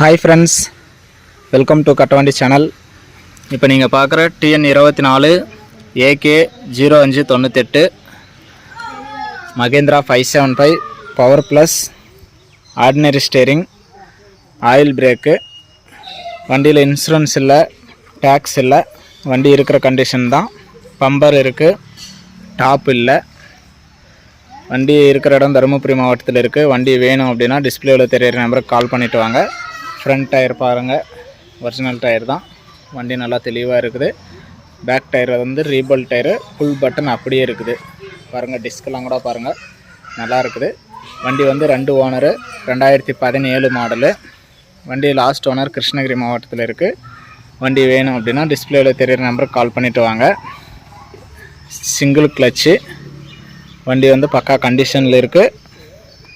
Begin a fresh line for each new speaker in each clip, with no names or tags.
Hi friends welcome to Kattavandi channel இப்போ நீங்கள் பார்க்குற டிஎன் இருபத்தி நாலு ஏகே ஜீரோ அஞ்சு தொண்ணூத்தெட்டு Mahindra five seven five power plus ordinary steering oil brake வண்டியில் இன்சூரன்ஸ் இல்லை டேக்ஸ் இல்லை வண்டி இருக்கிற கண்டிஷன் தான். பம்பர் இருக்குது டாப் இல்லை. வண்டி இருக்கிற இடம் தருமபுரி மாவட்டத்தில் இருக்குது வண்டி வேணும் அப்படின்னா டிஸ்பிளேவில் தெரியிற நம்பருக்கு கால் பண்ணிவிட்டு வாங்க. ஃப்ரண்ட் டயர் பாருங்கள் ஒரிஜினல் டயர் தான். வண்டி நல்லா தெளிவாக இருக்குது. பேக் டயர் வந்து ரீபல் டயரு ஃபுல் பட்டன் அப்படியே இருக்குது. பாருங்கள் டிஸ்கெல்லாம் கூட பாருங்கள் நல்லா இருக்குது. வண்டி வந்து ரெண்டு ஓனரு ரெண்டாயிரத்தி பதினேழு மாடலு வண்டி லாஸ்ட் ஓனர் கிருஷ்ணகிரி மாவட்டத்தில் இருக்குது வண்டி வேணும் அப்படின்னா டிஸ்பிளேவில் தெரியிற நம்பருக்கு கால் பண்ணிவிட்டு வாங்க. சிங்கிள் கிளச்சு வண்டி வந்து பக்கா கண்டிஷனில் இருக்குது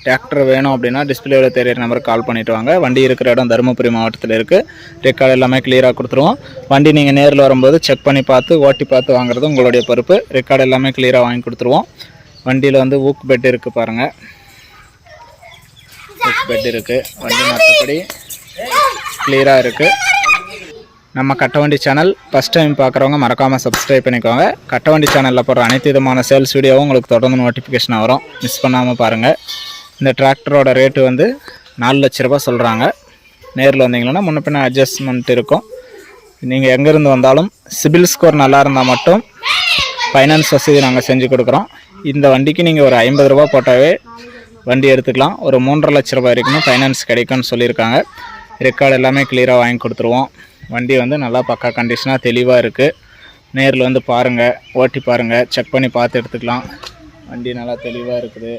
டிராக்டர் வேணும் அப்படின்னா டிஸ்பிளேவில் தெரியிற நம்பருக்கு கால் பண்ணிட்டு வாங்க. வண்டி இருக்கிற இடம் தருமபுரி மாவட்டத்தில் இருக்குது ரெக்கார்டு எல்லாமே கிளியராக கொடுத்துருவோம். வண்டி நீங்கள் நேரில் வரும்போது செக் பண்ணி பார்த்து ஓட்டி பார்த்து வாங்குறது உங்களுடைய பொறுப்பு. ரெக்கார்டு எல்லாமே கிளியராக வாங்கி கொடுத்துருவோம். வண்டியில் வந்து ஊக் பெட் இருக்குது பாருங்கள் ஊக் பெட் இருக்குது வண்டி மற்றபடி கிளியராக இருக்குது நம்ம கட்டவண்டி சேனல் ஃபஸ்ட் டைம் பார்க்குறவங்க மறக்காமல் சப்ஸ்கிரைப் பண்ணிக்கோங்க. கட்டவண்டி சேனலில் போடுற அனைத்து விதமான சேல்ஸ் வீடியோவும் உங்களுக்கு தொடர்ந்து நோட்டிஃபிகேஷன் வரும். மிஸ் பண்ணாமல் பாருங்கள் இந்த டிராக்டரோட ரேட்டு வந்து நாலு லட்ச ரூபா சொல்கிறாங்க நேரில் வந்தீங்கன்னா முன்ன பின்ன அட்ஜஸ்ட்மெண்ட் இருக்கும். நீங்கள் எங்கேருந்து வந்தாலும் சிபில் ஸ்கோர் நல்லா இருந்தால் மட்டும் ஃபைனான்ஸ் வசதி நாங்கள் செஞ்சு கொடுக்குறோம். இந்த வண்டிக்கு நீங்கள் ஒரு ஐம்பது ரூபா போட்டாவே வண்டி எடுத்துக்கலாம். ஒரு மூன்றரை லட்ச ரூபாய் வரைக்கும் ஃபைனான்ஸ் கிடைக்கும்னு சொல்லியிருக்காங்க. ரெக்கார்டு எல்லாமே கிளியராக வாங்கி கொடுத்துருவோம். வண்டி வந்து நல்லா பக்கா கண்டிஷனாக தெளிவாக இருக்குது நேரில் வந்து பாருங்கள் ஓட்டி பாருங்கள் செக் பண்ணி பார்த்து எடுத்துக்கலாம். வண்டி நல்லா தெளிவாக இருக்குது.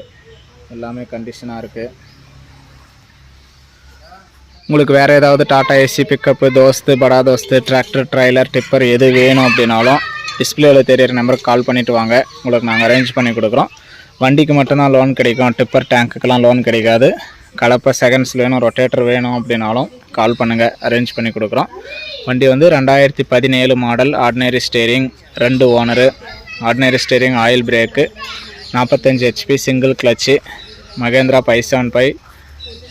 எல்லாமே கண்டிஷனாக இருக்குது உங்களுக்கு வேறு ஏதாவது டாட்டா ஏசி பிக்கப்பு தோஸ்து படா தோஸ்து டிராக்டர் ட்ரைலர் டிப்பர் எது வேணும் அப்படின்னாலும் டிஸ்பிளேவில் தெரியிற நம்பருக்கு கால் பண்ணிவிட்டு வாங்க. உங்களுக்கு நாங்கள் அரேஞ்ச் பண்ணி கொடுக்குறோம். வண்டிக்கு மட்டும்தான் லோன் கிடைக்கும். டிப்பர் டேங்க்குக்கெலாம் லோன் கிடைக்காது. கலப்பை செகண்ட்ஸ் வேணும் ரொட்டேட்டர் வேணும் அப்படின்னாலும் கால் பண்ணுங்கள் அரேஞ்ச் பண்ணி கொடுக்குறோம். வண்டி வந்து ரெண்டாயிரத்தி பதினேழு மாடல் ஆர்டினரி ஸ்டேரிங் ரெண்டு owner ordinary steering oil brake நாற்பத்தஞ்சு HP single clutch Mahindra five seven five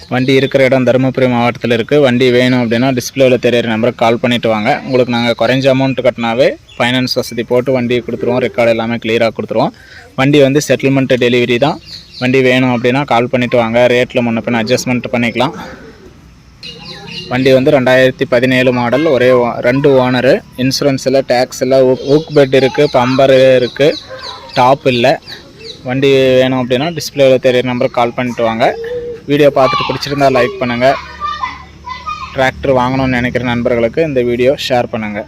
வண்டி இருக்கிற இடம் தருமபுரி மாவட்டத்தில் இருக்குது வண்டி வேணும் அப்படின்னா டிஸ்பிளேவில் தெரியிற நம்பருக்கு கால் பண்ணிவிட்டு வாங்க. உங்களுக்கு நாங்கள் குறைஞ்ச அமௌண்ட் கட்டினாவே ஃபைனான்ஸ் வசதி போட்டு வண்டி கொடுத்துருவோம். ரெக்கார்டு எல்லாமே கிளியராக கொடுத்துருவோம். வண்டி வந்து செட்டில்மெண்ட்டு டெலிவரி தான். வண்டி வேணும் அப்படின்னா கால் பண்ணிவிட்டு வாங்க. ரேட்டில் முன்ன பின்ன அட்ஜஸ்ட்மெண்ட் பண்ணிக்கலாம். வண்டி வந்து ரெண்டாயிரத்தி பதினேழு மாடல் ஒரே ஓ- ரெண்டு ஓனரு இன்சூரன்ஸ் இல்லை டேக்ஸ் இல்லை ஊக் பெட் இருக்குது பம்பரு இருக்குது டாப் இல்லை. வண்டி வேணும் அப்படின்னா டிஸ்பிளேவில் தெரியிற நம்பருக்கு கால் பண்ணிட்டு வாங்க. வீடியோ பார்த்துட்டு பிடிச்சிருந்தா லைக் பண்ணுங்கள் டிராக்டர் வாங்கணும்னு நினைக்கிற நண்பர்களுக்கு இந்த வீடியோ ஷேர் பண்ணுங்கள்